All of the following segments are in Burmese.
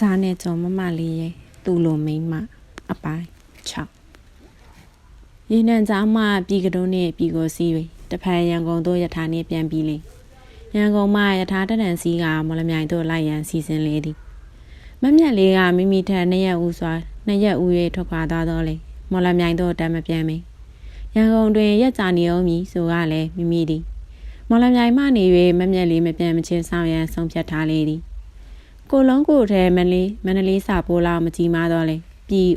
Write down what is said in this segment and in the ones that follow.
ဂျာနဲ့ကျော်မမလေးရဲ့သူ့လိုမိန်းမအပိုင်း6ရေနံကြားမှပြည်ကတုံးနဲ့ပြည်ကိုစီးတွေတဖန်ရန်ကုန်တို့ယထာနဲ့ပြန်ပြီးလေရန်ကုန်မှယထာတတန်စီးကမော်လမြိုင်တို့လိုက်ရန်စီစဉ်လေသည်မမြက်လေးကမိမိထက်နှစ်ရက်ဦးစွာနှစ်ရက်ဦး၍ထွက်ခွာသွားတော့လေမော်လမြိုင်တို့တမ်းမပြန်မီရန်ကုန်တွင်ရက်ကြာနေအောင်မည်ဆိုကလည်းမိမိသည်မော်လမြိုင်မှနေ၍မမြက်လေးမပြန်မချင်းဆောင်ရန်ဆုံးဖြတ်ထားလေသည် ကိုလုံးကိုထဲမလေးမန္တလေးစာပိုးလောက်မကြီးမားတော့လေပြည်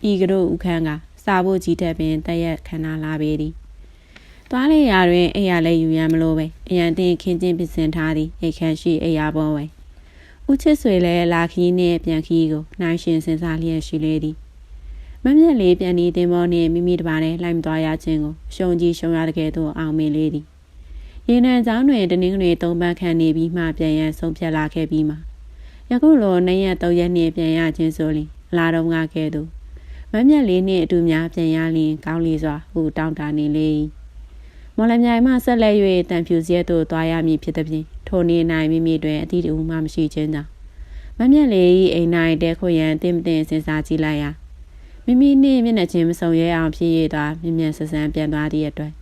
ပြည်ကတို့ဥခန်းကစာဖို့ကြီးတဲ့ပင်တရက်ခန္ဓာလာပေသည်သွားလေရာတွင်အိယာလည်းယူရန်မလို့ပဲအရန်တင်ခင်းချင်းပြင်ဆင်ထားသည်အိတ်ခမ်းရှိအိယာပေါ်ဝဲဦးချစ်ဆွေလည်းလာခီးနှင့်ပြန်ခီးကိုနိုင်ရှင်စင်စားလျက်ရှိလေသည်မမြက်လေးပြန်ဒီတင်မောနှင့်မိမိတပါးနဲ့လိုက်မသွားရခြင်းကိုရှုံကြီးရှုံရတဲ့ကဲ့သို့အောင်မေလေးသည်ရေနံကျောင်းတွင်တနင်္ဂနွေသုံးပတ်ခန့်နေပြီးမှပြန်ရန်ဆုံးဖြတ်လာခဲ့ပြီးမှ ယခုလိုနှစ်ရက်သုံးရက်နှင့်ပြန်ရခြင်းဆိုရင်လာတော့ငါကဲ့သို့မမြက်လေးနှင့်အတူများပြန်ရလျင်ကောင်းလီစွာဟူတောင်းတနေလေမော်လမြိုင်မှဆက်လက်၍တန်ဖြူစရက်သို့သွားရမည်ဖြစ်သည်ဖြင့်ထိုနေ၌မိမိတွင်အတိအကျမှမရှိခြင်းကြောင့်မမြက်လေး၏အိမ်၌တဲခွေရန်တင်းမတင်စဉ်းစားကြည့်လိုက်ရာမိမိနှင့်မျက်နှာချင်းမဆုံရဲအောင်ဖြစ်ရသောမြင်မြန်ဆဆန်းပြန်သွားသည့်အတွက်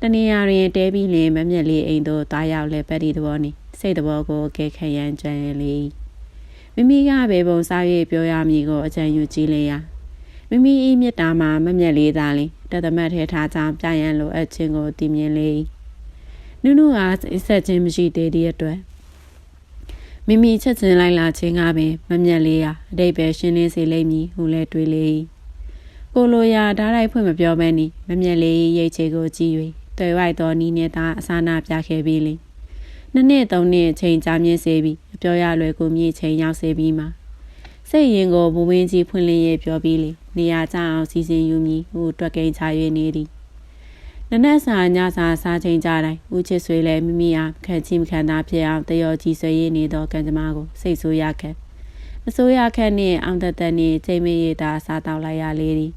တနေရာတွင်တဲပြီးလင်မမြက်လေးအိမ်သို့သွားရောက်လဲပတ်သည့်သဘောနှင့်စိတ်သဘောကိုကဲခရန်ကြံလေ မိမိကဘေပုံစား၍ပြောရမည်ကိုအကြံယူကြည့်လေရာမိမိ၏မြတ်တာမှာမမြက်လေးသားလေးတသမတ်ထဲထားကြောင်းပြရန်လိုအပ်ခြင်းကိုတည်မြင်လေနုနုအားဆက်ခြင်းမရှိသေးသည့်အတွက်မိမိချက်ချင်းလိုက်လာခြင်းကပင်မမြက်လေးရာအတိတ်ပဲရှင်းလင်းစေလိမ့်မည်ဟုလည်းတွေးလေကိုလိုရာဓာတ်လိုက်ဖွင့်မပြောဘဲနီမမြက်လေးရိတ်ချေကိုကြည့်၍တွေ့ဝိုက်သောနီးနဲ့သာအစာနာပြခဲ့ပြီးလေ နှစ်နှစ်သုံးနှစ်ချိန်ကြာမြင့်စေပြီးအပြောရလွယ်ကိုမြေချိန်ရောက်စေပြီးမှစိတ်ရင်ကိုဘဝင်းကြီးဖွင့်လင်းရပြောပြီးလေနေရာကျအောင်စီစဉ်ယူမည်ဟိုတွက်ကိန်းချ၍နေသည်နနက်စာညစာစားချိန်ကြတိုင်းဦးချစ်ဆွေလည်းမိမိအားခက်ချင်းခံသားဖြစ်အောင်တယောကြီးဆွေရနေသောကံကြမ္မာကိုစိတ်ဆိုးရခက်မဆိုးရခက်နှင့်အောင်သက်သက်နှင့်ချိန်မရတာစားတောက်လိုက်ရလေသည်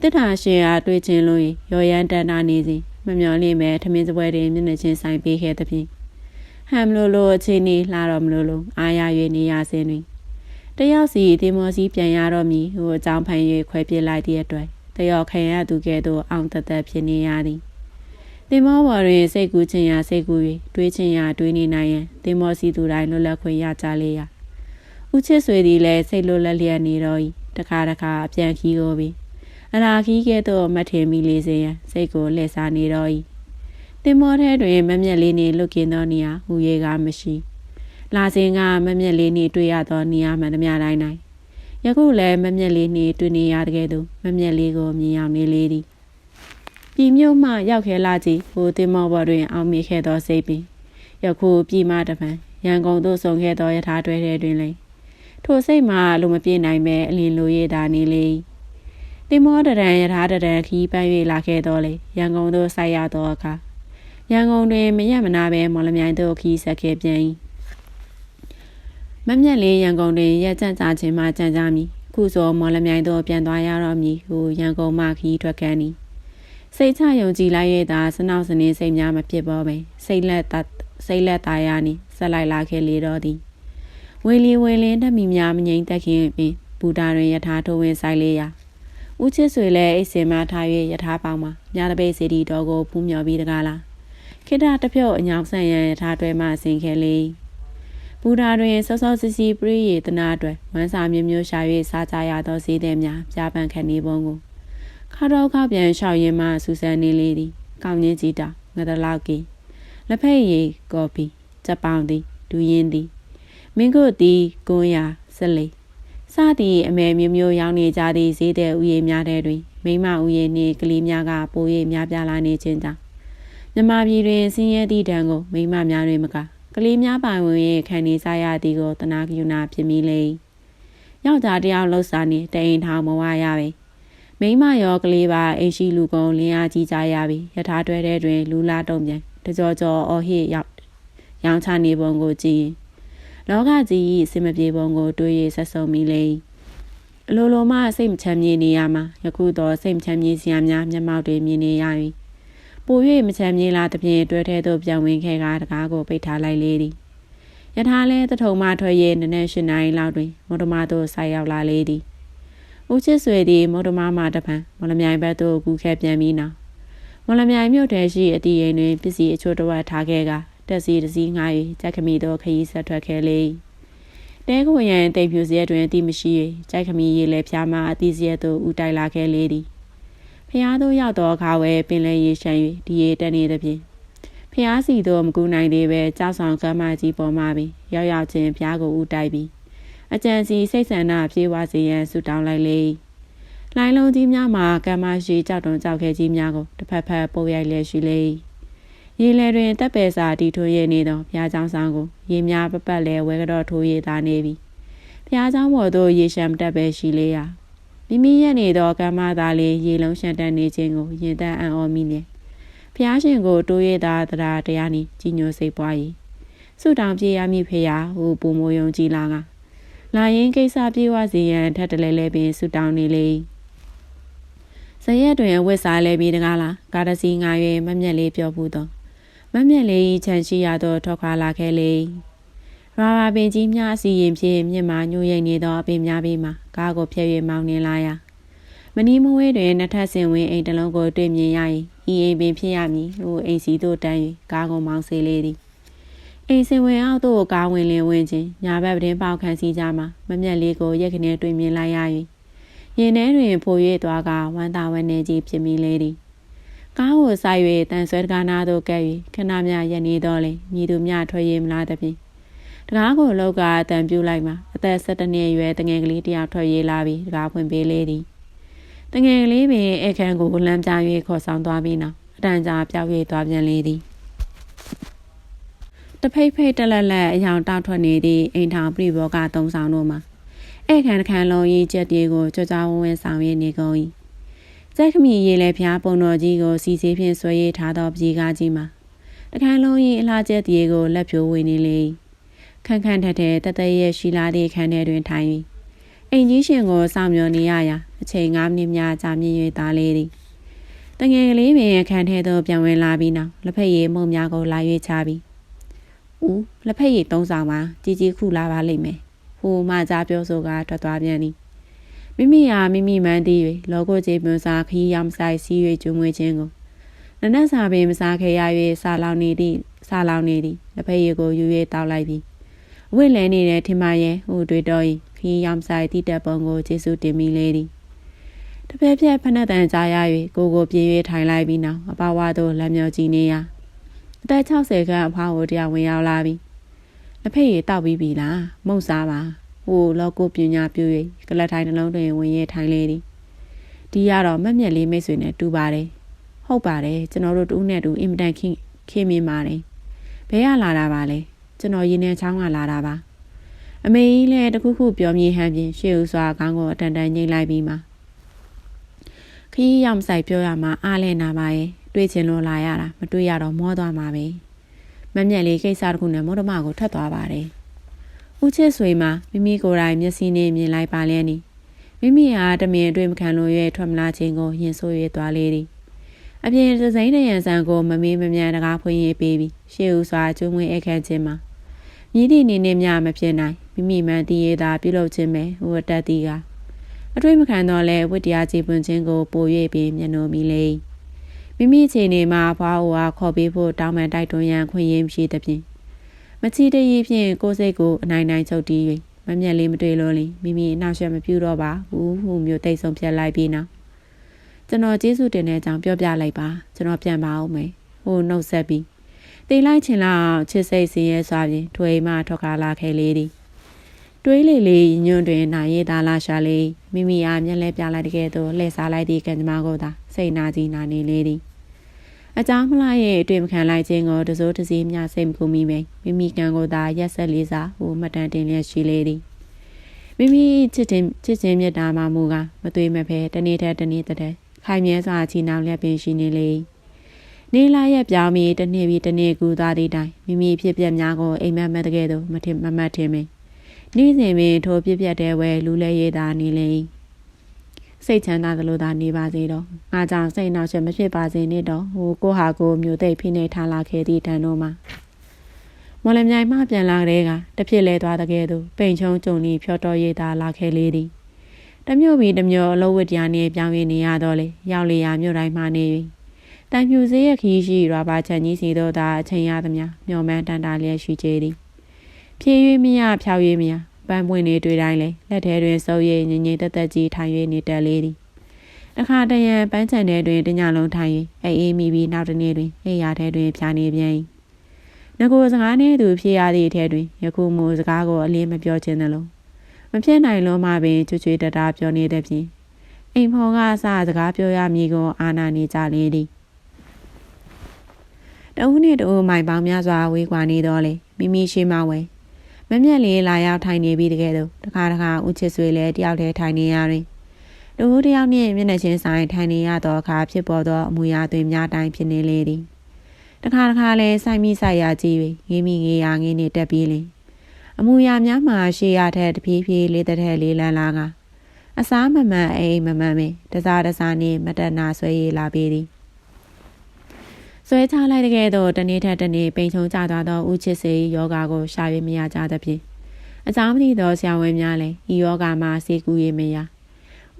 တစ်ထာရှင်အားတွေ့ချင်းလို့ရော်ရန်တန်တာနေစဉ်မမျော်လင့်မဲ့ထမင်းစပွဲတွင်မျက်နှာချင်းဆိုင်ပေးခဲ့သဖြင့် ဟမ်လိုလိုအချိန်นี้လာတော့မလို့လို့အားရ၍နေရစဉ်တွင်တယောက်စီဒီမော်စီပြန်ရတော့မည်ဟိုအကြောင်းဖန်၍ခွဲပြစ်လိုက်သည့်အတွက်တယောက်ခံရသူကဲ့သို့အောင်တသက်ဖြစ်နေရသည်တင်မောဘော်တွင်စိတ်ကူးခြင်းရာစိတ်ကူး၍တွေးခြင်းရာတွေးနေနိုင်ရန်တင်မောစီသူတိုင်းလွတ်လပ်ခွင့်ရကြလေရာဦးချစ်ဆွေသည်လည်းစိတ်လွတ်လပ်လျက်နေတော့၏တခါတခါအပြန်ခီးကိုပြီးအနာခီးကဲ့သို့မထင်မိလေစေရန်စိတ်ကိုလှည့်စားနေတော့၏ တင်မောထဲတွင်မမျက်လေးနှင့်လွတ်ကင်းသောနေရာဟူ၍ကမရှိလာစဉ်ကမမျက်လေးနှင့်တွေ့ရသောနေရာမှန်သမျှတိုင်းတိုင်းယခုလည်းမမျက်လေးနှင့်တွေ့နေရတဲ့ကဲ့သို့မမျက်လေးကိုမြင်ရောက်နေလေသည်ပြည်မြို့မှရောက်ခဲလာကြည့်ဟိုတင်မောဘော်တွင် အောင်မိခဲ့သောစိတ်ပင်ယခုပြည်မှတပံရန်ကုန်သို့ဆောင်ခဲ့သောယထာတွဲထဲတွင်လည်းထိုစိတ်မှလုံမပြေနိုင်ပဲအလင်းလိုရတာနေလေတင်မောတရံယထာတရံခီးပန်း၍လာခဲ့တော်လေရန်ကုန်သို့ဆိုက်ရသောအခါ ရန်ကုန်တွင်မရမနာပဲမော်လမြိုင်သို့ခီးဆက်ခဲ့ပြန်၏မမျက်လေးရန်ကုန်တွင်ရက်ကြန့်ကြခြင်းမှကြံကြမည်ခုဆိုမော်လမြိုင်သို့ပြန်သွားရတော့မည်ဟုရန်ကုန်မှခီးထွက်ကန်သည်စိတ်ချယုံကြည်လိုက်ရတာစနောက်စနေစိတ်များမဖြစ်ပေါ်ပဲစိတ်လက်စိတ်လက်သားရနီဆက်လိုက်လာခဲ့လေတော့သည်ဝေလီဝေလင်းတက်မိများမငိမ့်သက်ခင်ပင်ဘူတာတွင်ယထာထိုးဝင်ဆိုင်လေရာဦးချစ်ဆွေလည်းအိတ်စင်မထား၍ယထာပေါင်းမှာမြားတပိတ်စီတီတော်ကိုဖူးမြော်ပြီးတကားလား ခိတတဖြုတ်အညောင်ဆန့်ရန်ယထာတွဲမှဆင်ခဲလေဘူတာတွင်စောစောစီစီပရိယေတနာအတွက်ဝမ်းစာမျိုးမျိုးရှာ၍စားကြရသောဈေးသည်များပြပန့်ခတ်နေပုံကိုခါတော့ခောက်ပြန်လျှောက်ရင်းမှစူဆန်နေလေသည်ကောင်းချင်းကြီးတာငဒလောက်ကီလက်ဖက်ရည်ကော်ဖီကြက်ပေါင်သည်ဒူရင်သည်မင်းကိုသည်ကွန်းရာဆက်လေစသည့်အမဲမျိုးမျိုးရောင်းနေကြသည့်ဈေးတဲ့ဥယေများတဲ့တွင်မိမဥယေနှင့်ကလေးများကပို၍များပြားလာနေခြင်းကြောင့် မြမပြည်တွင်ဆင်းရဲသည့်တံကိုမိမများတွင်မကကလေးများပိုင်ဝင်၍ခံနေစားရသည်ကိုတနာကယူနာဖြစ်မိလေယောက်ျားတယောက်လှုပ်ရှားနေတအိမ်ထောင်မဝရပဲမိမရောကလေးပါအိမ်ရှိလူကုန်လင်းအားကြီးကြရပြီယထာတွဲတဲ့တွင်လူလာတုံပြန်တကြောကြောအော်ဟစ်ရောက်ရောင်းချနေပုံကိုကြည့်ရင်လောကကြီး၏အစင်မပြေပုံကိုတွေးရဆက်ဆုံမိလေအလိုလိုမှစိတ်မချမ်းမြေနေရမှာယခုတော့စိတ်မချမ်းမြေစရာများမျက်မှောက်တွေမြင်နေရပြီ ပို၍မချမ်းမြေလာသဖြင့်တွဲထဲသို့ပြောင်းဝင်ခဲ့ကတကားကိုပိတ်ထားလိုက်လေသည်ယထာလဲတထုံမထွက်ရဲနနက်၈နာရီလောက်တွင်မော်ဒမာသို့ဆိုက်ရောက်လာလေသည်ဦးချစ်ဆွေသည်မော်ဒမာမှတပံမော်လမြိုင်ဘက်သို့ကူးခဲ့ပြန်ပြီးနောက်မော်လမြိုင်မြို့ထဲရှိအတီးရင်တွင်ပစ္စည်းအချို့တစ်ဝက်ထားခဲ့ကတက်စီတစည်းငှား၍ကြက်ခမီသောခရီးဆက်ထွက်ခဲ့လေတဲခွေရန်တိမ်ဖြူစရက်တွင်အတိမရှိ၍ကြက်ခမီရေလဲဖျားမှအတိစရက်သို့ဦးတိုက်လာခဲ့လေသည် ဖျားသို့ရောက်သောအခါဝဲပင်လယ်ရေရှမ်း၍ဒီရေတက်နေသဖြင့်ဖျားစီသို့မကူနိုင်သေးပဲကြောက်ဆောင်ကမ်းမကြီးပေါ်မှပင်ရောက်ရောက်ချင်းဖျားကိုဦးတိုက်ပြီးအကြံစီစိတ်ဆန္ဒပြေးဝစေရန်ဆုတောင်းလိုက်လေလိုင်းလုံးကြီးများမှာကမ်းမရှိကြောက်တုံကြောက်ခဲကြီးများကိုတစ်ဖက်ဖက်ပို့ရိုက်လျက်ရှိလေရေလေတွင်တက်ပယ်စာတီထိုးရနေသောဘုရားကျောင်းဆောင်ကိုရေများပပတ်လဲဝဲကတော့ထိုးရသားနေပြီဘုရားကျောင်းပေါ်သို့ရေရှမ်းတက်ပဲရှိလေရာ မိမိရက်နေသောကမ်းမသားလေးရေလုံးရှမ်းတက်နေခြင်းကိုရင်သက်အံ့ဩမိနေဖျားရှင်ကိုတိုးရတာတရားတရားနီကြီးညိုစိတ်ပွား၏ဆုတောင်ပြေရမည်ဖေယာဟူပုံမယုံကြည်လာကလာရင်ကိစ္စပြေဝစီရန်ထက်တလဲလဲပင်ဆုတောင်းနေလေဇရက်တွင်ဝစ်စားလဲပြီးတကားလားကားတစီငါ၍မမျက်လေးပြောဘူးတော့မမျက်လေးခြံရှိရသောထောက်ခါလာခဲ့လေ ရာဘာပင်ကြီးများအစီရင်ဖြင့်မြင့်မာညှို့ရိပ်နေသောအပင်များပြီးမှကားကိုဖျက်၍မောင်းနှင်လာရာမနီမဝဲတွင်နှစ်ထပ်ဆင်ဝင်အိမ်တစ်လုံးကိုတွေ့မြင်ရရင်ဤအိမ်ပင်ဖြစ်ရမည်ဟိုအိမ်စီသို့တန်း၍ကားကိုမောင်းစေလေသည်အိမ်စင်ဝင်အောက်သို့ကားဝင်လင်ဝင်ခြင်းညာဘက်ပင်ပေါက်ခန့်စီကြမှာမမျက်လေးကိုရက်ခနဲ့တွေ့မြင်လိုက်ရ၍ရင်ထဲတွင်ဖို၍သွားကဝမ်းသာဝမ်းနေကြီးဖြစ်မိလေသည်ကားကိုဆိုင်၍တန်ဆွဲတကားနာသို့ကဲ့၍ခဏမြရက်နေတော့လေမြည်သူမြထွက်ရမလားသဖြင့် တကားကိုလောက်ကအတန်ပြူလိုက်မှာအသက်၁၇နှစ်အရွယ်တငယ်ကလေးတယောက်ထွက်ရေးလာပြီးတကားဖွင့်ပေးလေသည်တငယ်ကလေးပင်အခန်းကိုလမ်းပြ၍ခေါ်ဆောင်သွားပြီးနောက်အတန်ကြာပြောက်၍သွားပြန်လေသည်တဖိတ်ဖိတ်တလက်လက်အယောင်တောက်ထွက်နေသည့်အိမ်ထောင်ပြိဘောကသုံးဆောင်တို့မှာဧကန်ခန်းလုံးကြီးချက်တီကိုကြောကြောဝဝင်းဆောင်ရနေကုန်၏ကြက်ခမီရေလဲဖျားပုံတော်ကြီးကိုစီစီဖြင့်ဆွဲရထားသောပြည်ကားကြီးမှာတခန်းလုံးကြီးအလားကျက်တီကိုလက်ဖြိုးဝင်နေလေ ခန့်ခန့်ထက်ထက်တသက်ရဲ့ရှိလာသည့်ခန်းထဲတွင်ထိုင်၍အိမ်ကြီးရှင်ကိုစောင့်မျှော်နေရရာအချိန်၅မိနစ်များကြာမြင့်၍သားလေသည်တငယ်ကလေးပင်အခန်းထဲသို့ပြန်ဝင်လာပြီးနောက်လက်ဖက်ရည်မုံများကိုလာ၍ချပြီးဦးလက်ဖက်ရည်သုံးဆောင်ပါကြီးကြီးခုလာပါလိမ့်မယ်ဟိုမှကြားပြောဆိုကထွက်သွားပြန်သည်မိမိဟာမိမိမှန်းသိ၍လောကိုကျေပွန်စာခီးရောင်ဆိုင်စီး၍ကျွငွေခြင်းကိုနနက်စာပင်မစားခဲ့ရ၍စာလောင်နေသည့်စာလောင်နေသည်လက်ဖက်ရည်ကိုယူ၍တောက်လိုက်ပြီးအ ဝိလဲနေတဲ့ထင်မရဲ့ဟိုတွေ့တော့၏ခီးရောင်ဆိုင်တိတက်ပုံကိုကျေစုတင်မိလေသည်တပည့်ဖြက်ဖနက်တန်ကြားရ၍ကိုကိုပြေး၍ထိုင်လိုက်ပြီးနောက်အပဝါသို့လက်မြော်ကြည့်နေရာအသက်60ခန့်အဖွားကိုတရားဝင်ရောက်လာပြီးလက်ဖက်ရည်တောက်ပြီးပြီလားမုံစားပါဟိုလောကိုပညာပြူ၍ကလတ်ထိုင်နှလုံးတွင်ဝင်ရထိုင်လေသည်ဒီရတော့မက်မြက်လေးမိတ်ဆွေနဲ့တူပါတယ်ဟုတ်ပါတယ်ကျွန်တော်တို့တူးနဲ့တူအင်မတန်ခင်ခင်မြင်ပါတယ်ဘယ်ရလာတာပါလဲ ကျွန်တော်ရင်းနှချောင်းကလာတာပါအမေကြီးလည်းတခုခုပြောမြင်ဟန်ပြင်ရှေ့ဦးစွာခေါင်းကိုအတန်တန်ညှိလိုက်ပြီးမှခရီးရောက်ဆိုင်ပြောရမှာအားလဲနာပါရဲ့တွေးချင်လို့လာရတာမတွေးရတော့မောသွားမှာပဲမမြက်လေးကိစ္စတခုနဲ့မောဒမကိုထပ်သွားပါတယ်ဦးချစ်ဆွေမှာမိမိကိုယ်တိုင်မျက်စိနဲ့မြင်လိုက်ပါလဲနီမိမိဟာတမင်တွေ့မခံလို့ရဲ့ထွက်မလာခြင်းကိုရင်ဆိုး၍သွားလေသည်အပြင်စစိမ့်တဲ့ရန်ဆန်ကိုမမေးမမြန်တကားဖွင့်ရေးပေးပြီးရှေ့ဦးစွာကျွငွေအခန့်ခြင်းမှာ မြည်သည့်နေနဲ့မြမဖြစ်နိုင်မိမိမှန်တည်ရတာပြုလုပ်ခြင်းပဲဟိုတက်တီကအတွေ့မခံတော့လဲဝိတရားကြည်ပွန်ခြင်းကိုပို၍ပြီးမျက်နှာမီလေမိမိခြေနေမှာဘွားဟိုဟာခေါ်ပေးဖို့တောင်းပန်တိုက်တွန်းရန်ခွင့်ရင်းဖြစ်သည်ဖြင့်မချီတရီဖြင့်ကိုယ်စိတ်ကိုအနိုင်နိုင်ချုပ်တီး၍မမျက်လေးမတွေ့လို့လင်မိမိအနောက်ရှက်မပြူတော့ပါဘူးဟူမျိုးတိတ်ဆုံးပြတ်လိုက်ပြီးနောက်ကျွန်တော်ကျေးဇူးတင်တဲ့အကြောင်းပြောပြလိုက်ပါကျွန်တော်ပြန်ပါအောင်မယ်ဟိုနှုတ်ဆက်ပြီး တေးလိုက်ချင်လောက်ချစ်စိတ်စင်းရဲစွာဖြင့်ထွေမှထွက်ကားလာခဲ့လေသည်တွေးလေလေညွန့်တွင်နာရည်သာလာရှာလေမိမိအားမျက်လဲပြလိုက်တဲ့ကဲ့သို့လှည့်စားလိုက်သည့်ကံကြမ္မာကိုသာစိတ်နာကြီးနာနေလေသည်အကြောင်းမလားရဲ့အတွေ့မခံလိုက်ခြင်းကိုတစိုးတစည်းမြစိတ်မကူမိပဲမိမိကံကိုသာရက်ဆက်လေးစားဟိုမှတ်တမ်းတင်လျက်ရှိလေသည်မိမိချစ်တင်ချစ်ခြင်းမြတ်တာမှမူကားမသွေးမဖဲတနေ့တည်းတနေ့တည်းခိုင်မြဲစွာချီနှောင်လျက်ပင်ရှိနေလေ နေလာရက်ပြောင်းပြီးတနေ့ပြီးတနေ့ကူသွားသည့်တိုင်မိမိဖြစ်ပြက်များကိုအိမ်မက်မက်တကယ်တော့မထင်မမှတ်ထင်ပင်နေ့စဉ်ပင်ထိုပြပြတဲ့ဝဲလူလဲရည်သာနေလေစိတ်ချမ်းသာသလိုသာနေပါစေတော့ငါကြောင့်စိတ်နှောက်ယှက်မဖြစ်ပါစေနဲ့တော့ဟိုကိုဟာကိုမျိုးသိပ်ဖိနေထားလာခဲ့သည့်တန်တို့မှာမမော်လမြိုင်မှပြန်လာတဲ့ကတဖြစ်လဲသွားတဲ့ကဲ့သို့ပိန်ချုံကြုံဤဖြော်တော်ရည်သာလာခဲ့လေသည်တမျိုးပြီးတမျိုးအလုံးဝတရားနေပြောင်းရင်းနေရတော့လေရောက်လေရမြို့တိုင်းမှနေ၍ တန်ဖြူစေးရခီးရှိရွာပါချန်ကြီးစီတော့သာအချိန်ရသမျှမျောမှန်းတန်တာလျက်ရှိကြသည်ဖြည့်၍မရဖြောက်၍မရပန်းပွင့်နေတွေ့တိုင်းလေလက်ထဲတွင်စုပ်ရည်ငငိမ့်တက်တက်ကြီးထိုင်၍နေတက်လေသည်တခါတရံပန်းချန်ထဲတွင်တညလုံးထိုင်၍အေးအေးမိပြီးနောက်တနေ့တွင်အိယာထဲတွင်ဖြာနေပြန်၏ငကိုစကားနှင့်သူဖြစ်ရသည့်အထက်တွင်ယခုမူစကားကိုအလင်းမပြောခြင်းသလိုမဖြစ်နိုင်လုံးမှပင်ချွချွေတတာပြောနေတဲ့ဖြင့်အိမ်ဖော်ကအစစကားပြောရမည်ကိုအာနာနေကြလေသည် တဦးနှင့်တဦးမိုင်ပေါင်းများစွာဝေးကွာနေတော့လေမိမိရှိမှဝဲမမျက်လေးလာရောက်ထိုင်နေပြီးတကယ်တော့တခါတခါဦးချစ်ဆွေလည်းတယောက်တည်းထိုင်နေရတွင်တဦးတယောက်နှင့်မျက်နှာချင်းဆိုင်ထိုင်နေရသောအခါဖြစ်ပေါ်သောအမူအရာတွေများတိုင်းဖြစ်နေလေသည်တခါတခါလည်းဆိုင်မိဆိုင်ရကြည့်၍ငေးမိငေးရငေးနေတက်ပြီးလင်အမူအရာများမှာရှေ့ရထက်တဖြည်းဖြည်းလေးတဲ့ထဲလေးလန်းလာကအစားမမှန်အိမ်မမှန်ပင်တစားတစားနှင့်မတနာဆွဲရလာပေသည် ဆွဲချလိုက်တဲ့ကဲ့သို့တနေ့ထက်တနေ့ပိန်ချုံကျသွားသောဦးချစ်စေယောဂါကိုရှာ၍မရကြသဖြင့်အကြောင်းမသိသောဆရာဝန်များလည်းဤယောဂါမှာစေကူ၍မရ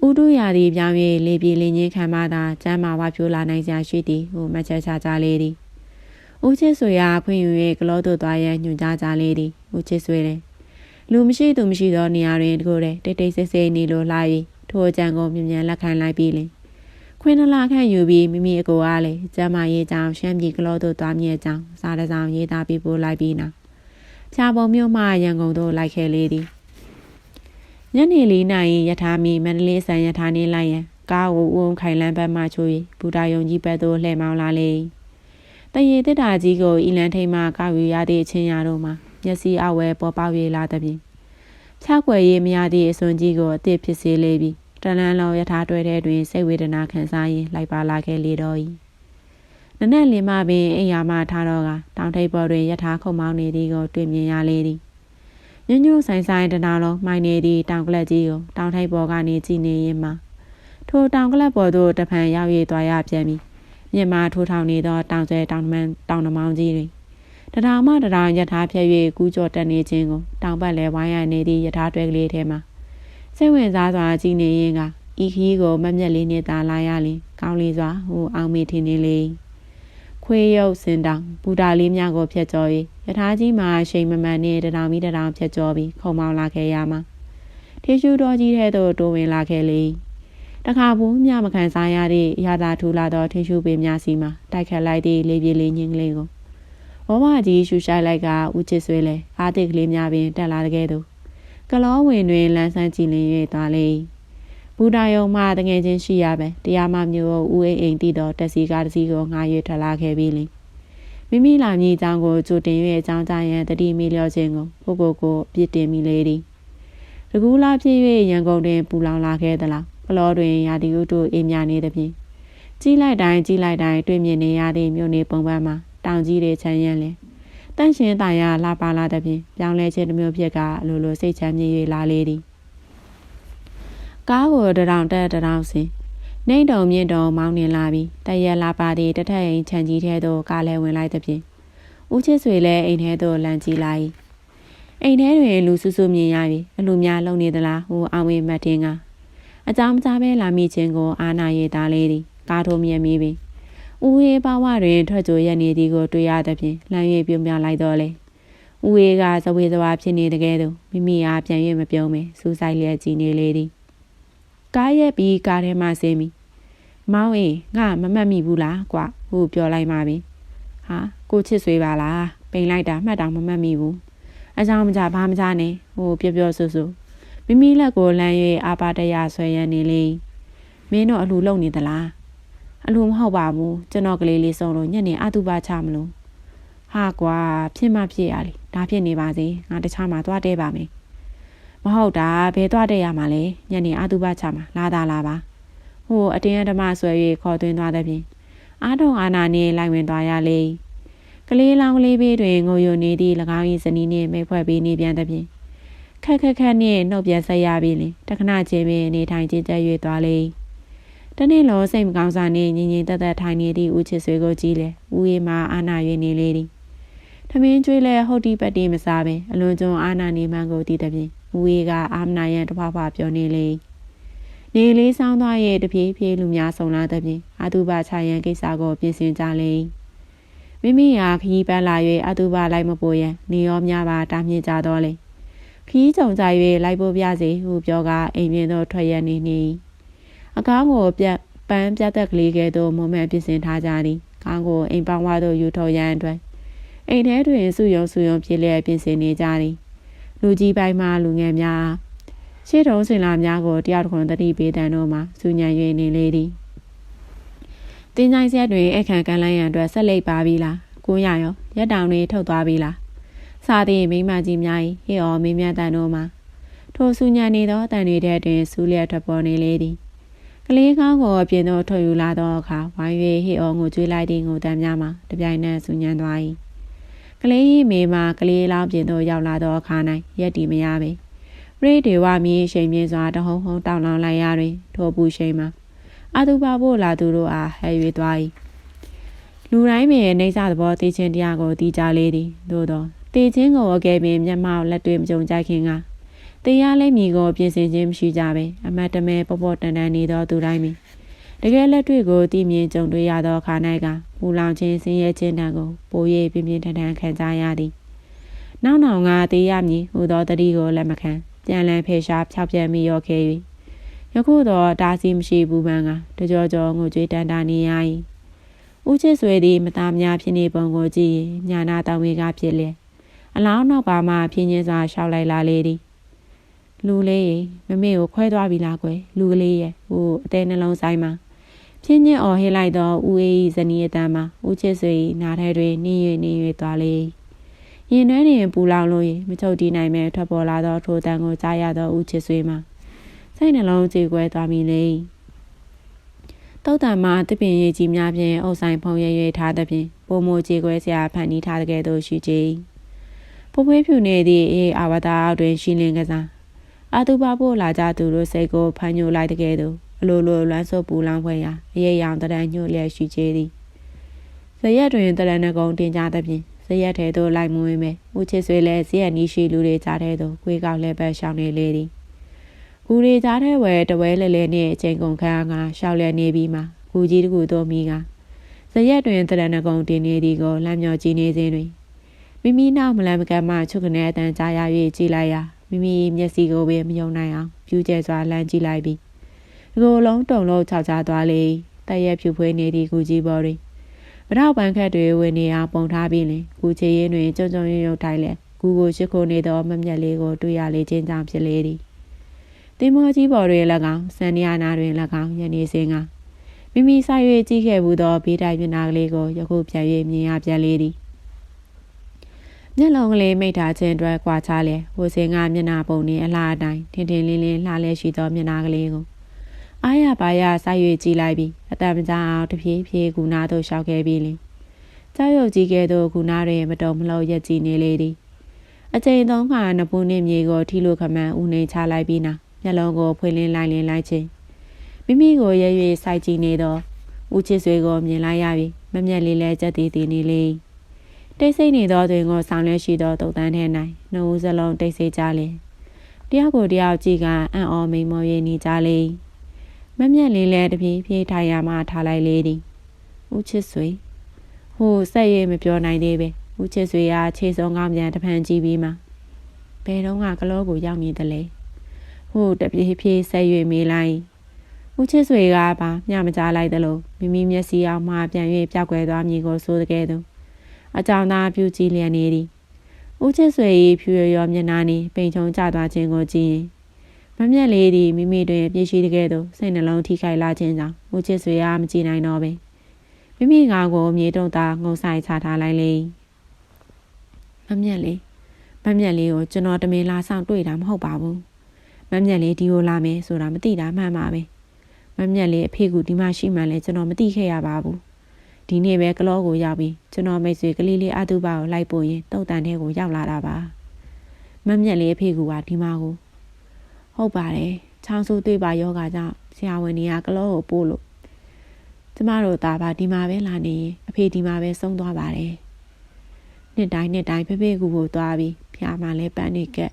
ဥတုရာသီပြောင်း၍လေပြေလင်းချင်းခံမှသာကျမ်းမာဝါပြိုလာနိုင်ကြရှိသည်ဟုမှတ်ချက်ချကြလေသည်ဦးချစ်ဆွေအားဖွင့်ယူ၍ကလောတို့သွားရန်ညွှန်ကြားကြလေသည်ဦးချစ်ဆွေလည်းလူမရှိသူမရှိသောနေရာတွင်တကိုယ်တည်းတိတ်တိတ်ဆိတ်ဆိတ်နေလိုလာ၍ထိုအကြံကိုမြ мян လက်ခံလိုက်ပြီးလင် ခွင်းနှလာခန့်ယူပြီးမိမိအကိုအားလည်းကျမရေးကြောင်ရှမ်းပြည်ကလောတို့သွားမြဲကြောင်စားတစောင်ရေးသားပြီးပို့လိုက်ပြီးနောက်ဖြာပုံမြို့မှရန်ကုန်သို့လိုက်ခဲ့လေသည်ညနေလေးနိုင်ရထားမီမန္တလေးဆန်ရထားနေလိုက်ရန်ကားကိုဦးုံခိုင်လန်းဘက်မှချိုး၍ဘူတာယုံကြီးဘက်သို့လှည့်မောင်းလာလေတရေတစ်တာကြီးကိုအီလန်ထိန်မှကောက်ယူရသည့်အချင်းရတို့မှာမျက်စိအဝဲပေါ်ပေါက်၍လာသည်ဖြင့်ဖြောက်ွယ်ရေးမရသည့်အစွန်ကြီးကိုအသစ်ဖြစ်စေလေပြီ တလန်းလုံးယထာတွဲထဲတွင်စိတ်ဝေဒနာခံစားရင်းလိုက်ပါလာခဲ့လေတော့၏နနက်လင်မပင်အိယာမထားတော့ကတောင်ထိပ်ပေါ်တွင်ယထာခုံမောင်းနေသည်ကိုတွေ့မြင်ရလေသည်ညညဆိုင်ဆိုင်တနာလုံးမိုင်းနေသည့်တောင်ကလပ်ကြီးကိုတောင်ထိပ်ပေါ်ကနေကြည့်နေရင်မှထိုတောင်ကလပ်ပေါ်သို့တဖန်ရောက်၍သွားရပြန်ပြီမြင်မာထိုးထောင်နေသောတောင်ကျဲတောင်နှမတောင်နှမောင်းကြီးတွင်တထောင်မှတထောင်ယထာဖြတ်၍ကူးကြော်တက်နေခြင်းကိုတောင်ပတ်လဲဝိုင်းရနေသည့်ယထာတွဲကလေးထဲမှာ စိတ်ဝင်စားစွာကြည့်နေရင်ကဤခီးကိုမမျက်လေးနဲ့သာလာရလင်ကောင်းလေးစွာဟိုအောင်မေထင်းနေလေခွေးရုပ်စင်တောင်ဘူတာလေးများကိုဖျက်ကျော်၍ယထာကြီးမှာရှိန်မမှန်နဲ့တထောင်မိတထောင်ဖျက်ကျော်ပြီးခုံမောင်းလာခဲ့ရမှာထေရှူတော်ကြီးထဲသို့တိုးဝင်လာခဲ့လေတခါဘူးမြမခံစားရသည့်ရာသာထူလာသောထေရှူပင်များစီမှာတိုက်ခတ်လိုက်သည့်လေးပြေးလေးညင်းကလေးကိုဝဝကြီးရှူရှိုက်လိုက်ကဦးချစ်ဆွေလဲအားတိတ်ကလေးများပင်တက်လာတဲ့ကဲ့သို့ ကလောဝင်တွင်လန်းဆန်းကြည်လင်၍သွားလေဘူတာယုံမှတငယ်ချင်းရှိရပဲတရားမမျိုးဦးအိမ်အိမ်တည်သောတက်စီကားတစ်စီးကိုငှား၍ထွက်လာခဲ့ပြီးလင်မိမိလာမည်အကြောင်းကိုကြိုတင်၍အကြောင်းကြားရန်တတိမိလျော့ခြင်းကိုကိုကိုကိုပြစ်တင်မိလေသည်တကူလာဖြစ်၍ရန်ကုန်တွင်ပူလောင်လာခဲ့သလားကလောတွင်ရာသီဥတုအေးမြနေသဖြင့်ကြီးလိုက်တိုင်းကြီးလိုက်တိုင်းတွေ့မြင်နေရသည့်မြို့နေပုံပန်းမှာတောင်ကြီးတွေချမ်းရမ်းလင် တန့်ရှင်တာယာလာပါလာတဲ့ဖြင့်ပြောင်းလဲခြင်းတစ်မျိုးဖြစ်ကအလိုလိုစိတ်ချမ်းမြေ့၍လာလေသည်ကားကိုတရောင်တက်တရောင်စင်နှိမ့်တုံမြင့်တုံမောင်းနေလာပြီးတရက်လာပါသည်တထက်အိမ်ခြံကြီးထဲသို့ကားလဲဝင်လိုက်သည်ဖြင့်ဦးချစ်ဆွေလည်းအိမ်ထဲသို့လန်ကြည့်လာ၏အိမ်ထဲတွင်လူစုစုမြင်ရပြီအလူများလုံနေသလားဟိုအောင်ဝေမတ်တင်ကအကြောင်းမကြားပဲလာမိခြင်းကိုအာနာရည်သားလေးသည်ကားထိုးမြင်မိပြီ ဦးရေးပါဝတွင်ထွက်ကြရက်နေသည်ကိုတွေ့ရသဖြင့်လှမ်း၍ပြုံးပြလိုက်တော့လေဦးရေးကဇဝေဇဝါဖြစ်နေတကယ်တော့မိမိအားပြန်၍မပြုံးပဲစူးဆိုင်လျက်ကြည်နေလေသည်ကားရက်ပြီးကားထဲမှဆင်းပြီမောင်အေးငါမမှတ်မိဘူးလားကွာဟိုပြောလိုက်မှပြီဟာကိုချစ်ဆွေးပါလားပိန်လိုက်တာမှတ်တောင်မမှတ်မိဘူးအကြောင်းမကြဘာမကြနဲ့ဟိုပြောပြောဆူဆူမိမိလက်ကိုလမ်း၍အာပါတရဆွဲရန်နေလေမင်းတို့အလူလုံနေသလား အလိုမဟုတ်ပါဘူးကျွန်တော်ကလေးလေးဆုံးလို့ညနေအတုပါချမလို့ဟာကွာဖြစ်မှဖြစ်ရလေဒါဖြစ်နေပါစေငါတခြားမှာသွားတဲပါမယ်မဟုတ်တာဘယ်သွားတဲရမှာလဲညနေအတုပါချမှာလာတာလာပါဟိုအတင်းအဓမ္မဆွဲ၍ခေါ်သွင်းသွားတဲ့ဖြင့်အားတုံအာနာနှင့်လိုက်ဝင်သွားရလေကလေးလောင်ကလေးဘေးတွင်ငိုယိုနေသည့်၎င်း၏ဇနီးနှင့်မိဖွဲ့ပေးနေပြန်သည်ဖြင့်ခက်ခက်ခက်နှင့်နှုတ်ပြန်ဆက်ရပြီလေတခဏချင်းပင်နေထိုင်ကြည်ကြဲ၍သွားလေ တနေ့လုံးစိတ်မကောင်းစားနေငြိမ်ငြိမ်သက်သက်ထိုင်နေသည့်ဦးချစ်ဆွေကိုကြည့်လေဦးရီမှာအာနာ၍နေလေသည်တထမင်းကျွေးလဲဟုတ်တီပတ်တီမစားပဲအလွန်ကျွံအာနာနေမှန်းကိုတည်တဲ့ပြင်ဦးဝေကအာမနာရန်တဖွားဖွားပြောနေလေနေလေးဆောင်းသွားရဲ့တပြေးပြေးလူများဆုံလာတဲ့ပြင်အာတုဘချရန်ကိစ္စကိုပြင်ဆင်ကြလေမိမိဟာခရီးပန်းလာ၍အာတုဘလိုက်မပို့ရန်နေရောများပါတားမြစ်ကြတော့လေခီးကြုံကြ၍လိုက်ဖို့ပြစေဟုပြောကအိမ်ပြင်သို့ထွက်ရနေနေ အကားကိုပြတ်ပန်းပြတ်သက်ကလေးကဲ့သို့မုံမဲ့ပြင်ဆင်ထားကြသည်ကောင်းကိုအိမ်ပေါင်းဝါသို့ယူထုတ်ရန်အတွက်အိမ်ထဲတွင်စုယုံစုယုံဖြစ်လျက်ပြင်ဆင်နေကြသည်လူကြီးပိုင်းမှလူငယ်များရှေ့တုံးစင်လာများကိုတယောက်တစ်ခွန်တတိပေးတန်တို့မှစူညံ၍နေလေသည်တင်းချိုင်းဆက်တွင်အခန့်ကန်လန်းရန်အတွက်ဆက်လက်ပါပြီလားကိုရရောရက်တောင်တွေထုတ်သွားပြီလားစာသည်မိမကြီးများ၏ဟေ့အော်မင်းမြတ်တန်တို့မှထိုစူညံနေသောတန်တွေထဲတွင်စူးလျက်ထွက်ပေါ်နေလေသည် ကလေးကောင်းကိုအပြင်သို့ထုတ်ယူလာသောအခါဝိုင်း၍ဟေ့အော်ငိုကြွေးလိုက်သည့်ငိုတမ်းများမှာတပြိုင်နက်စူညံသွား၏ကလေး၏မိမကလေးလောင်းပြင်သို့ရောက်လာသောအခါ၌ရက်တီမရပေပရိဒေဝမီရှိန်ပြင်းစွာတဟုံဟုံတောင်းလောင်လိုက်ရတွင်ထိုပူရှိန်မှာအတုပါဖို့လာသူတို့အားဟဲ၍သွား၏လူတိုင်းပင်နေစာသဘောသိချင်းတရားကိုတီးကြလေသည်သို့သောတေချင်းကိုအကယ်ပင်မျက်မှောက်လက်တွေ့မကြုံကြခင်က တရားလိမ့်မီကိုပြင်ဆင်ခြင်းမရှိကြပဲအမတ်တမဲပေါ်ပေါ်တန်တန်နေသောသူတိုင်းပင်တကယ်လက်တွေ့ကိုတည်မြင်ကြုံတွေ့ရသောခါ၌ကပူလောင်ခြင်းဆင်းရဲခြင်းတန်ကိုပို၍ပြင်းပြင်းထန်ထန်ခံစားရသည်နောက်နောက်ငါသေးရမည်ဟူသောတတိကိုလက်မခံပြန်လည်ဖေရှားဖြောက်ပြက်မိရောခဲ့၍ယခုတော့တားစီမရှိဘူးပန်းကတကြောကြောငိုကြွေးတန်တာနေရ၏ဦးချစ်ဆွေသည်မသားများဖြစ်နေပုံကိုကြည့်ရင်ညာနာတောင်ဝေကဖြစ်လေအလောင်းနောက်ပါမှဖြင်းချင်းစွာရှောက်လိုက်လာလေသည် လူလေးရေမမေကိုခွဲသွားပြီလားကွယ်လူကလေးရဲ့ဟိုအသေးနှလုံးဆိုင်မှာဖြင်းချင်းအော်ဟစ်လိုက်တော့ဦးအေးဇနီးအတန်းမှာဦးချစ်ဆွေနားထဲတွင်နှင်း၍နှင်း၍သွားလေရင်နှဲတွင်ပူလောင်လို့မချုပ်တီးနိုင်မဲ့ထွက်ပေါ်လာသောထိုတန်ကိုကြားရသောဦးချစ်ဆွေမှာစိတ်နှလုံးကြေကွဲသွားမိလေတောက်တံမှာတပင်ရည်ကြီးများဖြင့်အုပ်ဆိုင်ဖုံရရွေထားသဖြင့်ပုံမိုကြေကွဲစရာဖန်နီးထားတဲ့ကဲ့သို့ရှိကြ၏ဖဖွေးဖြူနေသည့်အေးအာဝတာအောက်တွင်ရှိလင်းကစား အာသူပါဖို့လာကြသူတို့စိတ်ကိုဖန်ညိုလိုက်တဲ့ကဲ့သို့အလိုလိုလွမ်းဆုပ်ပူလောင်ဖွဲ့ရာအရေးရောင်တရံညှို့လျက်ရှိကြသည်ဇရက်တွင်တရံနှကုံတင်ကြသဖြင့်ဇရက်ထဲသို့လိုက်မွေးမယ်ဦးချစ်ဆွေလည်းဇရက်နီးရှိလူတွေကြားထဲသို့ခွေးကောက်လဲပဲရှောင်းနေလေသည်ကူရီကြားထဲဝဲတဝဲလဲလဲနှင့်အချိန်ကုန်ခန်းကရှောက်လဲနေပြီးမှကူကြီးတကူသို့မိကဇရက်တွင်တရဏဂုံတင်နေသည်ကိုလမ်းမြော်ကြည့်နေစဉ်တွင်မိမိနောက်မလန်မကမ်းမှချုပ်ကနေအတန်ကြားရ၍ကြည်လိုက်ရာ မိမိမျက်စိကိုပင်မယုံနိုင်အောင်ပြူးကျဲစွာလှမ်းကြည့်လိုက်ပြီးဒီကိုယ်လုံးတုံလုံးခြောက်ချသွားလေတရက်ဖြူဖွေးနေသည့်ကူကြီးပေါ်တွင်မထောက်ပန်းခက်တွေဝင်နေအောင်ပုံထားပြီးလင်ကူချေရင်တွင်ကြုံကြုံရုံရုံထိုင်လဲကူကိုရှိခိုးနေသောမမျက်လေးကိုတွေ့ရလေခြင်းကြောင့်ဖြစ်လေသည်တင်မောကြီးပေါ်တွင်၎င်းစံနီယာနာတွင်၎င်းယနေ့စဉ်ကမိမိဆိုင်၍ကြည့်ခဲ့မှုသောဘေးတိုင်းမျက်နှာကလေးကိုယခုပြန်၍မြင်ရပြန်လေသည် မျက်လုံးကလေးမိတ်ထားခြင်းအတွက်ကြွာချလဲဟိုစင်ကမျက်နှာပုံနှင့်အလားအတိုင်းထင်ထင်လင်းလင်းလှလဲရှိသောမျက်နှာကလေးကိုအားရပါရဆိုင်၍ကြည့်လိုက်ပြီးအတမကြအောင်တဖြည်းဖြည်းကူနာသို့ရှောက်ခဲ့ပြီးလင်ကြောက်ရွံ့ကြီးကဲ့သို့ကူနာတွင်မတုံမလို့ရက်ကြည့်နေလေသည်အချိန်သုံးခါနပူးနှင့်မြေကိုထီလိုခမန်းဦးနေချလိုက်ပြီးနောက်မျက်လုံးကိုဖွင့်လင်းလိုက်လင်းလိုက်ချင်းမိမိကိုရဲ၍စိုက်ကြည့်နေသောဦးချစ်ဆွေကိုမြင်လိုက်ရပြီးမမျက်လေးလဲကြက်တည်တည်နေလေ တိတ်ဆိတ်နေသောတွင်ကိုဆောင်လဲရှိသောတုတ်တန်းထဲ၌နှုတ်စလုံးတိတ်ဆိတ်ကြလေတယောက်ကိုတယောက်ကြည့်ကအံ့ဩမိန်မော၍နေကြလေမမျက်လေးလဲတပြေးပြေးထိုင်ရမှထားလိုက်လေသည်ဦးချစ်ဆွေဟိုဆက်ရမပြောနိုင်သေးပဲဦးချစ်ဆွေကခြေစုံကောင်းပြန်တဖန်ကြည့်ပြီးမှဘယ်တော့ကကလောကိုရောက်နေသလဲဟိုတပြေးပြေးဆက်၍မေးလိုက်ဦးချစ်ဆွေကပါမျှမကြားလိုက်သလိုမိမိမျက်စိအောင်မှပြန်၍ပြောက်ွယ်သွားမည်ကိုဆိုတဲ့ကဲ့သို့ အကြောင်းသားပြူကြည့်လျက်နေသည်ဦးချစ်ဆွေ၏ဖြူရရောမျက်နှာနှင့်ပိန်ချုံကျသွားခြင်းကိုကြည့်ရင်မမျက်လေးသည်မိမိတွင်ပြည့်ရှိတဲ့ကဲ့သို့စိတ်နှလုံးထိခိုက်လာခြင်းကြောင့်ဦးချစ်ဆွေအားမကြည့်နိုင်တော့ပင်မိမိငါကိုမြေတုံသားငုံဆိုင်ချထားလိုက်လေမမျက်လေးမမျက်လေးကိုကျွန်တော်တမင်လာဆောင်တွေ့တာမဟုတ်ပါဘူးမမျက်လေးဒီကိုလာမယ်ဆိုတာမသိတာမှန်ပါပဲမမျက်လေးအဖေကဒီမှရှိမှလည်းကျွန်တော်မသိခဲ့ရပါဘူး ဒီနေ့ပဲကလောကိုရောက်ပြီးကျွန်တော်မိတ်ဆွေကလေးလေးအတုပါကိုလိုက်ပို့ရင်တုတ်တန်တဲ့ကိုရောက်လာတာပါမမျက်လေးအဖေကဒီမှာကိုဟုတ်ပါတယ်ချောင်းဆိုးတွေ့ပါယောဂကြောင့်ဆရာဝန်ကြီးကကလောကိုပို့လို့ကျမတို့သားပါဒီမှာပဲလာနေရင်အဖေဒီမှာပဲဆုံးသွားပါတယ်မနှစ်တိုင်းနှစ်တိုင်းဖေဖေကူကိုသွားပြီးဖျားမှလဲပန်းနေကက်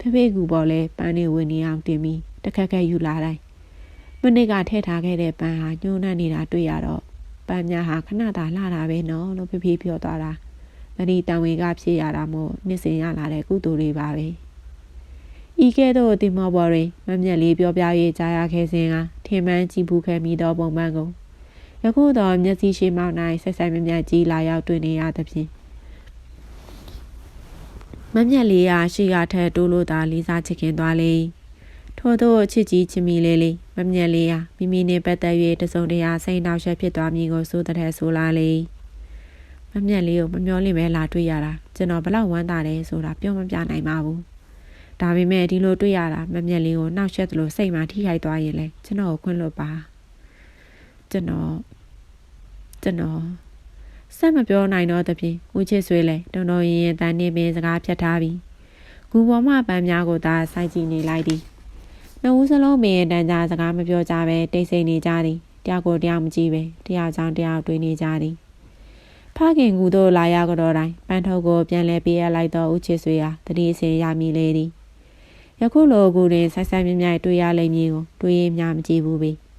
ဖေဖေကူပေါ်လဲပန်းနေဝင်နေအောင်တင်ပြီးတခက်ခက်ယူလာတိုင်း မနစ်ကထည့်ထားခဲ့တဲ့ပန်းဟာညှိုးနှံ့နေတာတွေ့ရတော့ပန်းများဟာခဏတာလှတာပဲနော်လို့ဖေဖေပြောသွားတာမဒီတန်ဝေကဖြစ်ရတာမို့နှစ်စင်ရလာတဲ့ကုသိုလ်တွေပါပဲဤကဲ့သို့တင်မော်ပေါ်တွင်မမျက်လေးပြောပြ၍ကြားရခဲ့စဉ်ကထင်မှန်းကြည့်ဘူးခဲ့မိသောပုံမှန်ကိုယခုတော့မျက်စိရှိမှောက်၌ဆက်ဆိုင်မမြတ်ကြီးလာရောက်တွေ့နေရသဖြင့်မမျက်လေးရာရှိကထက်တိုးလို့သာလေးစားချစ်ခင်သွားလေ ထို့သောအချစ်ကြီးချစ်မိလေလေမမျက်လေးရာမိမိနှင့်ပတ်သက်၍တစုံတရာစိတ်နှောက်ယှက်ဖြစ်သွားမည်ကိုစိုးတဲ့ဆိုလာလေမမျက်လေးကိုမမျောလင့်ပဲလာတွေ့ရတာကျွန်တော်ဘလောက်ဝမ်းသာတယ်ဆိုတာပြောမပြနိုင်ပါဘူးဒါပေမဲ့ဒီလိုတွေ့ရတာမမျက်လေးကိုနှောက်ယှက်သလိုစိတ်မှထိခိုက်သွားရင်လေကျွန်တော်ကိုခွင့်လွတ်ပါကျွန်တော်ကျွန်တော်ဆက်မပြောနိုင်တော့သဖြင့်ဦးချစ်ဆွေလဲတုံတုံရင်ရင်တန်နေပင်စကားဖြတ်ထားပြီးဂူပေါ်မှပန်းများကိုသာစိုက်ကြည့်နေလိုက်သည် နှစ်ဦးစလုံးပင်တန်ကြာစကားမပြောကြပဲတိတ်ဆိတ်နေကြသည်တယောက်ကိုတယောက်မကြည့်ပဲတယောက်ချောင်းတယောက်တွေးနေကြသည်ဖခင်ကူတို့လာရောက်တော့တိုင်းပန်းထုတ်ကိုပြန်လဲပေးရလိုက်တော့ဦးချစ်ဆွေဟာတတိအစင်ရမိလေသည်ယခုလိုကူတွင်ဆက်ဆက်မြမြိုင်တွေ့ရလိမ့်မည်ကိုတွေးရမြမကြည့်ဘူးပေ။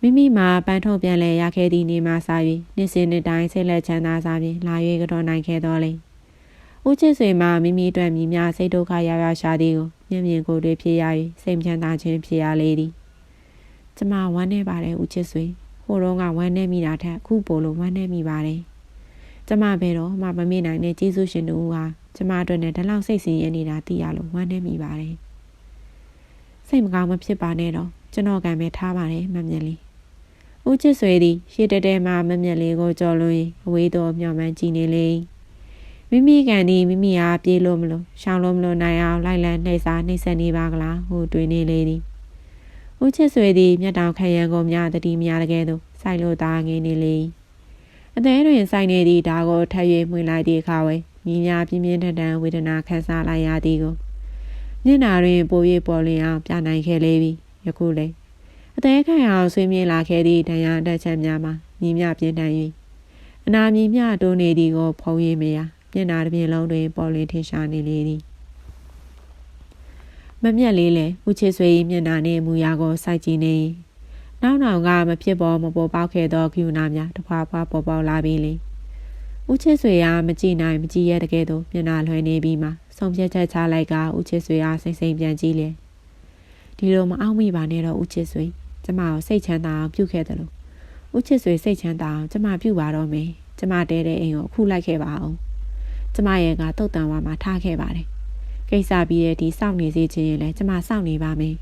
မိမိမှာပန်းထုတ်ပြန်လဲရခဲ့သည့်နေမှစာ၍နှစ်စဉ်နှစ်တိုင်းဆိတ်လက်ချမ်းသာစာဖြင့်လာ၍ကြောနိုင်ခဲ့တော်လေဦးချစ်ဆွေမှာမိမိအတွက်မိများစိတ်ဒုက္ခရရရှာသည်ကို မျက်မြင်ကိုယ်တွေ့ဖြစ်ရ၍စိတ်ချမ်းသာခြင်းဖြစ်ရလေသည်ကျမဝမ်းနေပါတယ်ဦးချစ်ဆွေဟိုတော့ကဝမ်းနေမိတာထက်အခုပိုလို့ဝမ်းနေမိပါတယ်ကျမဘယ်တော့မှမမေ့နိုင်တဲ့ကျေးဇူးရှင်တို့ဟာကျမအတွက်နဲ့ဒီလောက်စိတ်ဆင်းရဲနေတာသိရလို့ဝမ်းနေမိပါတယ်စိတ်မကောင်းမဖြစ်ပါနဲ့တော့ကျွန်တော်ကံပဲထားပါတယ်မမြင်လေးဦးချစ်ဆွေသည်ရှေ့တတဲမှမမျက်လေးကိုကြော်လွင်အဝေးသောမျှော်မှန်းကြည့်နေလေ မိမိကန်သည်မိမိအားပြေးလို့မလို့ရှောင်းလို့မလို့နိုင်အောင်လိုက်လံနှိပ်စာနှိပ်ဆက်နေပါကလားဟိုတွင်နေလေသည်ဦးချစ်ဆွေသည်မျက်တောင်ခရံကိုများတတိများတကယ်သို့စိုက်လို့သားငင်းနေလေအသေးတွင်စိုက်နေသည့်ဒါကိုထပ်၍မှွေလိုက်သည့်အခါဝဲမြင်းများပြင်းပြင်းထန်ထန်ဝေဒနာခံစားလိုက်ရသည်ကိုမျက်နာတွင်ပို၍ပေါ်လျင်အောင်ပြနိုင်ခဲ့လေပြီယခုလည်းအသေးခိုင်အောင်ဆွေးမြင်လာခဲ့သည့်တရားအတက်ချက်များမှာညီမြပြင်းထန်၍အနာမြည်မြတိုးနေသည်ကိုဖုံးရမရ မျက်နာတစ်ပြင်လုံးတွင်ပေါ်လင်းထင်ရှားနေလေသည်မမျက်လေးလဲဦးချစ်ဆွေ၏မျက်နာနှင့်မူရာကိုစိုက်ကြည့်နေနောက်နောင်ကမဖြစ်ပေါ်မပေါ်ပေါက်ခဲ့သောကိူနာများတဖွာဖွာပေါ်ပေါက်လာပြီလေဦးချစ်ဆွေကမကြည့်နိုင်မကြည့်ရတကယ်တော့မျက်နာလွှဲနေပြီးမှဆုံးဖြတ်ချက်ချလိုက်ကဦးချစ်ဆွေအားစိတ်စိမ်ပြန်ကြည့်လေဒီလိုမအောင်မိပါနဲ့တော့ဦးချစ်ဆွေကျမကိုစိတ်ချမ်းသာအောင်ပြုခဲ့တယ်လို့ဦးချစ်ဆွေစိတ်ချမ်းသာအောင်ကျမပြုပါတော့မယ်ကျမတဲတဲ့အိမ်ကိုအခုလိုက်ခဲ့ပါအောင် ကျမရဲ့ကတုတ်တန်ဝါမှာထားခဲ့ပါတယ်ကိစ္စပြီးတဲ့ဒီစောင့်နေစေခြင်းရင်လည်းကျမစောင့်နေပါမယ်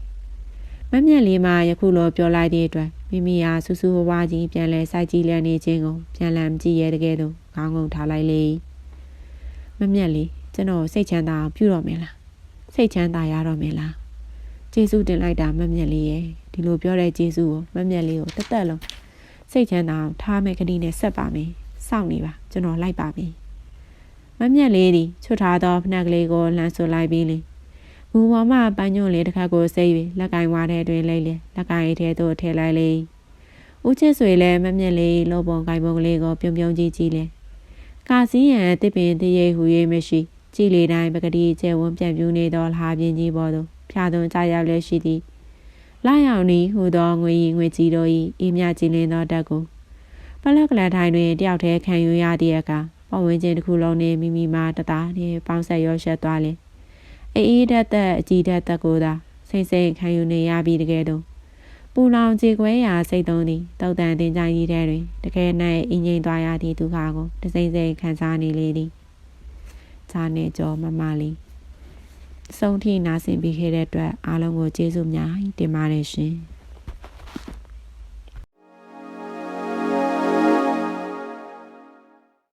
မမျက်လေးမှယခုလိုပြောလိုက်တဲ့အတွက်မိမိဟာစူးစူးဝါးဝါကြီးပြန်လဲစိုက်ကြည့်လည်နေခြင်းကိုပြန်လည်မကြည့်ရတဲ့ကဲတော့ခေါင်းငုံထားလိုက်လေမမျက်လေးကျွန်တော်စိတ်ချမ်းသာအောင်ပြုတော့မယ်လားစိတ်ချမ်းသာရတော့မယ်လားကျေးဇူးတင်လိုက်တာမမျက်လေးရဲ့ဒီလိုပြောတဲ့ကျေးဇူးကိုမမျက်လေးကိုတက်တက်လုံးစိတ်ချမ်းသာအောင်ထားမဲ့ကတိနဲ့ဆက်ပါမယ်စောင့်နေပါကျွန်တော်လိုက်ပါမယ် မမျက်လေးသည်ချွတ်ထားသောဖနက်ကလေးကိုလှမ်းဆူလိုက်ပြီးလေမူပေါ်မှပန်းညွန့်လေးတစ်ခါကိုစိတ်၍လက်ကင်ဝါထဲတွင်လိမ့်လေလက်ကင်ထဲသို့ထည့်လိုက်လေဦးချစ်ဆွေလည်းမမျက်လေးလောပုံကိုင်ပုံကလေးကိုပြုံပြုံကြည့်ကြည့်လေကာစီးရန်တစ်ပင်တရေဟူ၍မရှိကြည်လေတိုင်းပကတိကျဲဝန်းပြန့်ပြူးနေသောလာပြင်းကြီးပေါ်သို့ဖြာသွန်းကြရောက်လျက်ရှိသည်လာရောက်နီဟူသောငွေရီငွေကြီးတို့၏အေးမြကြည်လင်းသောတက်ကိုပလက်ကလထိုင်တွင်တယောက်တည်းခံယူရသည့်အခါ ပဝန်းကျင်တစ်ခုလုံးနှင့်မိမိမှာတသားနှင့်ပေါင်းဆက်ရောရှက်သွားလေအေးအေးတက်တက်အကြည်တက်တက်ကိုသာစိတ်စိတ်ခံယူနေရပြီးတကယ်တော့ပူလောင်ကြေကွဲရာစိတ်သုံးသည်တောက်တန်တင်ကြိုင်ကြီးထဲတွင်တကယ်၌အင်းငိမ့်သွားရသည့်ဒုက္ခကိုတစိမ့်စိမ့်ခံစားနေလေသည်။ဈာနေကြောမမလေးဆုံးထိနာဆင်ပြီးခဲ့တဲ့အတွက်အားလုံးကိုကျေးဇူးများတင်ပါတယ်ရှင်။